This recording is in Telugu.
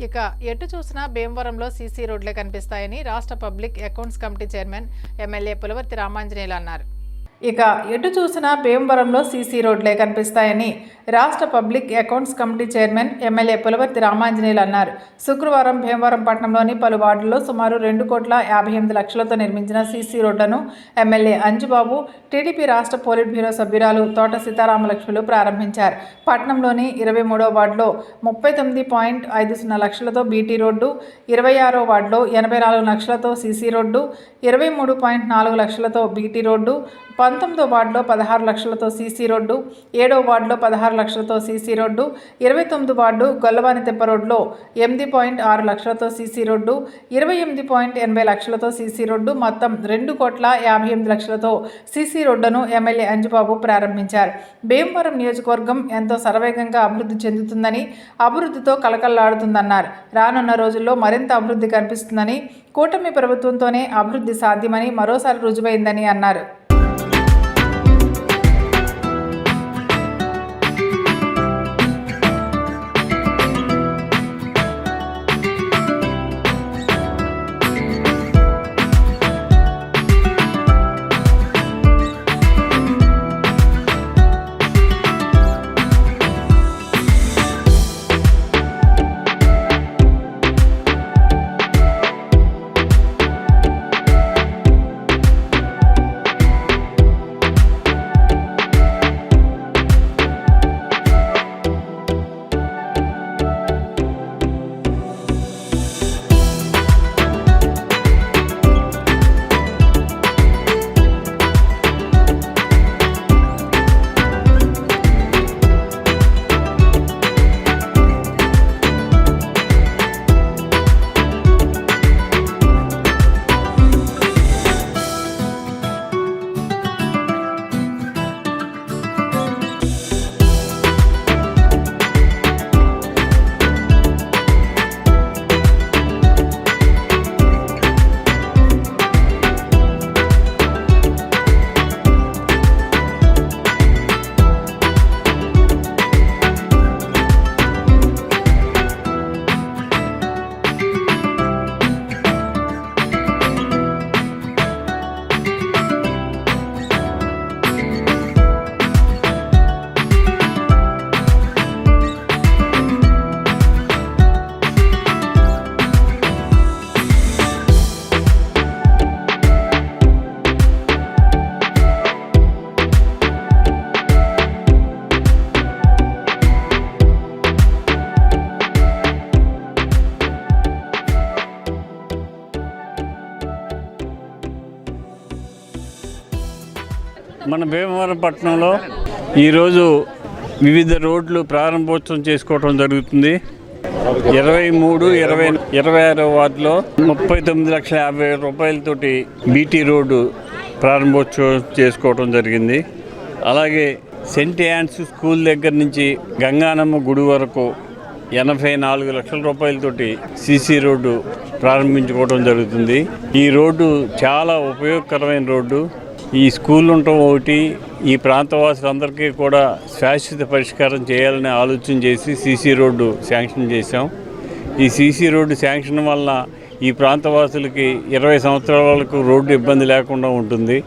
ఇక ఎటు చూసినా భీమవరంలో సీసీ రోడ్లే కనిపిస్తాయని రాష్ట్ర public accounts committee chairman MLA Pulavarthi Ramanjaneyulu అన్నారు. ఇక ఎటు చూసినా భీమవరంలో సీసీ రోడ్లే కనిపిస్తాయని రాష్ట్ర public accounts committee chairman MLA Pulavarthi Ramanjaneyulu అన్నారు. శుక్రవారం భీమవరం పట్టణంలోని పలు వార్డుల్లో సుమారు రెండు కోట్ల యాభై ఎనిమిది లక్షలతో నిర్మించిన సీసీ రోడ్లను ఎమ్మెల్యే అంజుబాబు టీడీపీ రాష్ట్ర పోలిట్ బ్యూరో సభ్యురాలు తోట సీతారామలక్ష్ములు ప్రారంభించారు. పట్టణంలోని ఇరవై మూడో వార్డులో ముప్పై తొమ్మిది పాయింట్ ఐదు సున్నా లక్షలతో బీటీ రోడ్డు ఇరవై ఆరో వార్డులో ఎనభై నాలుగు లక్షలతో సీసీ రోడ్డు ఇరవై మూడు పాయింట్ నాలుగు లక్షలతో బీటీ రోడ్డు పంతొమ్మిదో వార్డులో పదహారు లక్షలతో సీసీ రోడ్డు ఏడో వార్డులో పదహారు లక్షలతో సీసీ రోడ్డు ఇరవై తొమ్మిది వార్డు గొల్లవాని తెప్ప రోడ్లో ఎనిమిది పాయింట్ ఆరు లక్షలతో సీసీ రోడ్డు ఇరవై ఎనిమిది పాయింట్ ఎనభై లక్షలతో సీసీ రోడ్డు మొత్తం రెండు కోట్ల యాభై ఎనిమిది లక్షలతో సీసీ రోడ్డును ఎమ్మెల్యే అంజుబాబు ప్రారంభించారు. భీమవరం నియోజకవర్గం ఎంతో శరవేగంగా అభివృద్ధి చెందుతుందని అభివృద్ధితో కలకల్లాడుతుందన్నారు రానున్న రోజుల్లో మరింత అభివృద్ధి కనిపిస్తుందని కూటమి ప్రభుత్వంతోనే అభివృద్ధి సాధ్యమని మరోసారి రుజువైందని అన్నారు. మన భీమవరం పట్టణంలో ఈరోజు వివిధ రోడ్లు ప్రారంభోత్సవం చేసుకోవడం జరుగుతుంది. ఇరవై మూడు ఇరవై ఇరవై ఆరో వార్డులో ముప్పై తొమ్మిది లక్షల యాభై వేల రూపాయలతోటి బీటీ రోడ్డు ప్రారంభోత్సవం చేసుకోవడం జరిగింది. అలాగే సెంట్ యాన్స్ స్కూల్ దగ్గర నుంచి గంగానమ్మ గుడి వరకు ఎనభై నాలుగు లక్షల రూపాయలతోటి సీసీ రోడ్డు ప్రారంభించుకోవడం జరుగుతుంది. ఈ రోడ్డు చాలా ఉపయోగకరమైన రోడ్డు. ఈ స్కూల్ ఉండటం ఒకటి ఈ ప్రాంతవాసులందరికీ కూడా శాశ్వత పరిష్కారం చేయాలని ఆలోచన చేసి సీసీ రోడ్డు శాంక్షన్ చేశాం. ఈ సీసీ రోడ్డు శాంక్షన్ వలన ఈ ప్రాంతవాసులకి ఇరవై సంవత్సరాల వరకు రోడ్డు ఇబ్బంది లేకుండా ఉంటుంది.